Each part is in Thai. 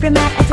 diplomat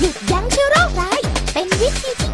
หยุดยั้งเชื้อโรคร้าย เป็นวิธีที่